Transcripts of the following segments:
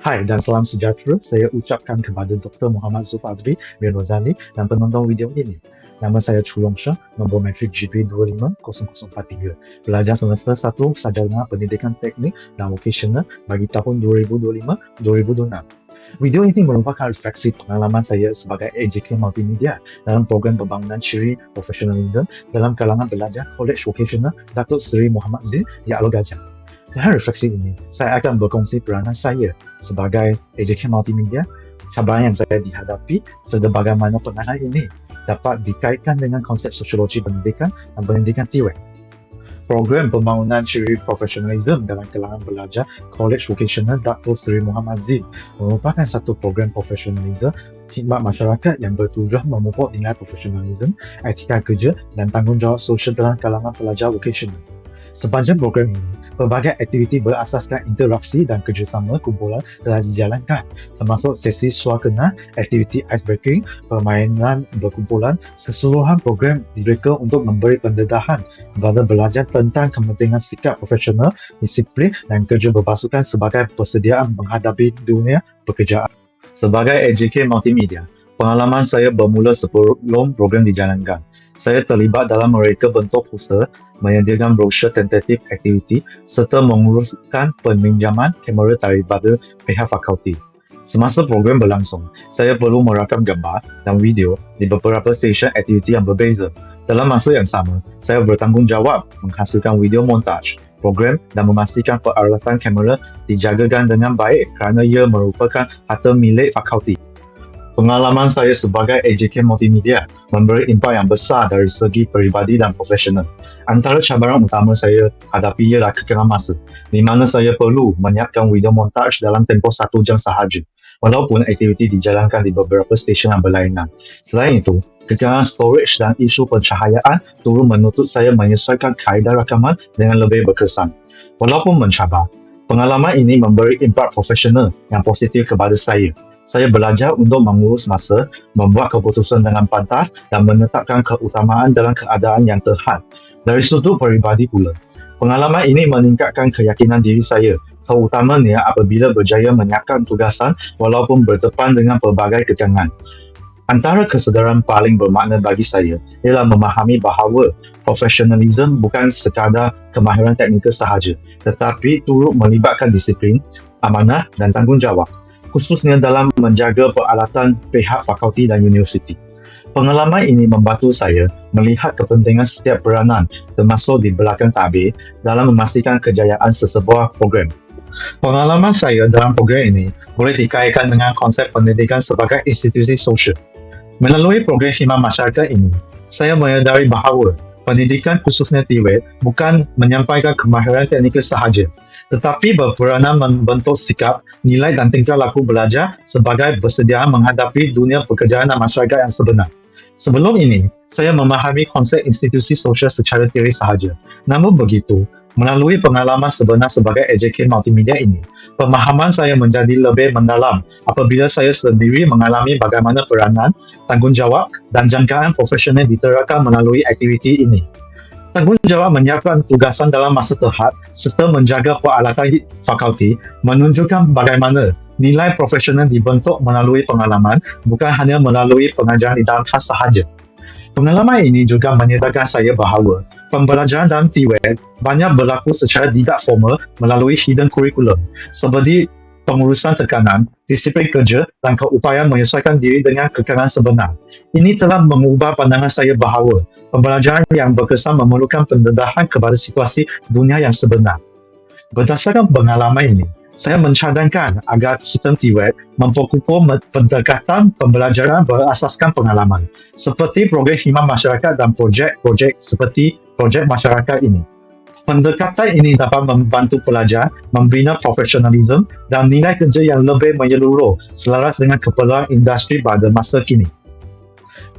Hai dan salam sejahtera. Saya ucapkan kepada Dr. Muhammad Zulfadri bin Rozali dan penonton video ini. Nama saya Chu Yong Shah, nombor metrik GP 250043. Pelajar semester 1 Sarjana Pendidikan Teknik dan Vocational bagi tahun 2025-2026. Video ini merupakan refleksi pengalaman saya sebagai AJK Multimedia dalam program pembangunan ciri profesionalism dalam kalangan pelajar College Vocational Datuk Seri Muhammad Zin di Alor Gajah. Dalam refleksi ini, saya akan berkongsi peranan saya sebagai AJK Multimedia, cabaran yang saya dihadapi serta bagaimana peranan ini dapat dikaitkan dengan konsep sosiologi pendidikan dan pendidikan TWEC. Program pembangunan ciri profesionalism dalam kalangan pelajar College Vocational Dr. Seri Muhammad Zin merupakan satu program profesionalism khidmat masyarakat yang bertujuan memupuk nilai profesionalism, etika kerja dan tanggungjawab sosial dalam kalangan pelajar vocational. Sepanjang program ini, pelbagai aktiviti berasaskan interaksi dan kerjasama kumpulan telah dijalankan termasuk sesi suakena, aktiviti ice breaking, permainan berkumpulan, keseluruhan program direka untuk memberi pendedahan kepada belajar tentang kepentingan sikap profesional, disiplin dan kerja berpasukan sebagai persediaan menghadapi dunia pekerjaan. Sebagai AJK Multimedia, pengalaman saya bermula sebelum program dijalankan saya terlibat dalam mereka bentuk poster, menyediakan brosur tentatif aktiviti serta menguruskan peminjaman kamera daripada pihak fakulti. Semasa program berlangsung, saya perlu merakam gambar dan video di beberapa stesen aktiviti yang berbeza. Dalam masa yang sama, saya bertanggungjawab menghasilkan video montaj program dan memastikan peralatan kamera dijagakan dengan baik kerana ia merupakan harta milik fakulti. Pengalaman saya sebagai AJK Multimedia memberi impak yang besar dari segi peribadi dan profesional. Antara cabaran utama saya hadapi ialah kekurangan masa, di mana saya perlu menyiapkan video montaj dalam tempoh satu jam sahaja, walaupun aktiviti dijalankan di beberapa stesen yang berlainan. Selain itu, kekurangan storage dan isu pencahayaan turut menuntut saya menyesuaikan kaedah rakaman dengan lebih berkesan. Walaupun mencabar, pengalaman ini memberi impak profesional yang positif kepada saya saya belajar untuk mengurus masa, membuat keputusan dengan pantas dan menetapkan keutamaan dalam keadaan yang terhad. Dari sudut peribadi pula, pengalaman ini meningkatkan keyakinan diri saya, terutamanya apabila berjaya menyiapkan tugasan walaupun berdepan dengan pelbagai kekangan. Antara kesedaran paling bermakna bagi saya ialah memahami bahawa profesionalism bukan sekadar kemahiran teknikal sahaja tetapi turut melibatkan disiplin, amanah dan tanggungjawab khususnya dalam menjaga peralatan pihak fakulti dan universiti. Pengalaman ini membantu saya melihat kepentingan setiap peranan termasuk di belakang tabir dalam memastikan kejayaan sesebuah program. Pengalaman saya dalam program ini boleh dikaitkan dengan konsep pendidikan sebagai institusi sosial. Melalui program khidmat masyarakat ini, saya menyadari bahawa pendidikan khususnya TWED bukan menyampaikan kemahiran teknikal sahaja tetapi berperanan membentuk sikap, nilai dan tingkah laku belajar sebagai persediaan menghadapi dunia pekerjaan dan masyarakat yang sebenar. Sebelum ini, saya memahami konsep institusi sosial secara teori sahaja. Namun begitu, melalui pengalaman sebenar sebagai AJK Multimedia ini, pemahaman saya menjadi lebih mendalam apabila saya sendiri mengalami bagaimana peranan, tanggungjawab dan jangkaan profesional diterapkan melalui aktiviti ini tanggungjawab menyiapkan tugasan dalam masa terhad serta menjaga peralatan fakulti menunjukkan bagaimana nilai profesional dibentuk melalui pengalaman bukan hanya melalui pengajaran di dalam kelas sahaja. Pengalaman ini juga menyedarkan saya bahawa pembelajaran dalam TWED banyak berlaku secara tidak formal melalui hidden curriculum seperti pengurusan tekanan, disiplin kerja dan keupayaan menyesuaikan diri dengan kekurangan sebenar. Ini telah mengubah pandangan saya bahawa pembelajaran yang berkesan memerlukan pendedahan kepada situasi dunia yang sebenar. Berdasarkan pengalaman ini, saya mencadangkan agar sistem TWED memperkukuh pendekatan pembelajaran berasaskan pengalaman seperti program khidmat masyarakat dan projek-projek seperti projek masyarakat ini. Pendekatan ini dapat membantu pelajar membina profesionalisme dan nilai kerja yang lebih menyeluruh selaras dengan keperluan industri pada masa kini.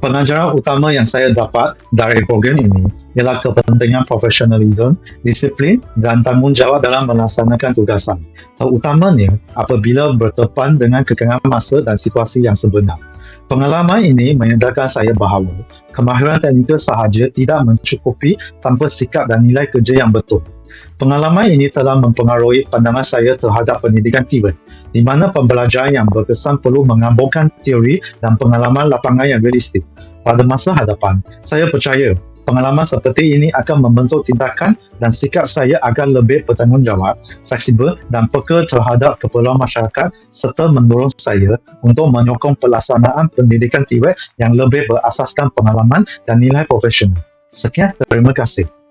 Pengajaran utama yang saya dapat dari program ini ialah kepentingan profesionalisme, disiplin dan tanggungjawab dalam melaksanakan tugasan, terutamanya apabila bertepan dengan kekangan masa dan situasi yang sebenar. Pengalaman ini menyedarkan saya bahawa kemahiran teknikal sahaja tidak mencukupi tanpa sikap dan nilai kerja yang betul. Pengalaman ini telah mempengaruhi pandangan saya terhadap pendidikan Tibet, di mana pembelajaran yang berkesan perlu menggabungkan teori dan pengalaman lapangan yang realistik. Pada masa hadapan, saya percaya pengalaman seperti ini akan membentuk tindakan dan sikap saya agar lebih bertanggungjawab, fleksibel dan peka terhadap keperluan masyarakat serta mendorong saya untuk menyokong pelaksanaan pendidikan Tibet yang lebih berasaskan pengalaman dan nilai profesional. Sekian, terima kasih.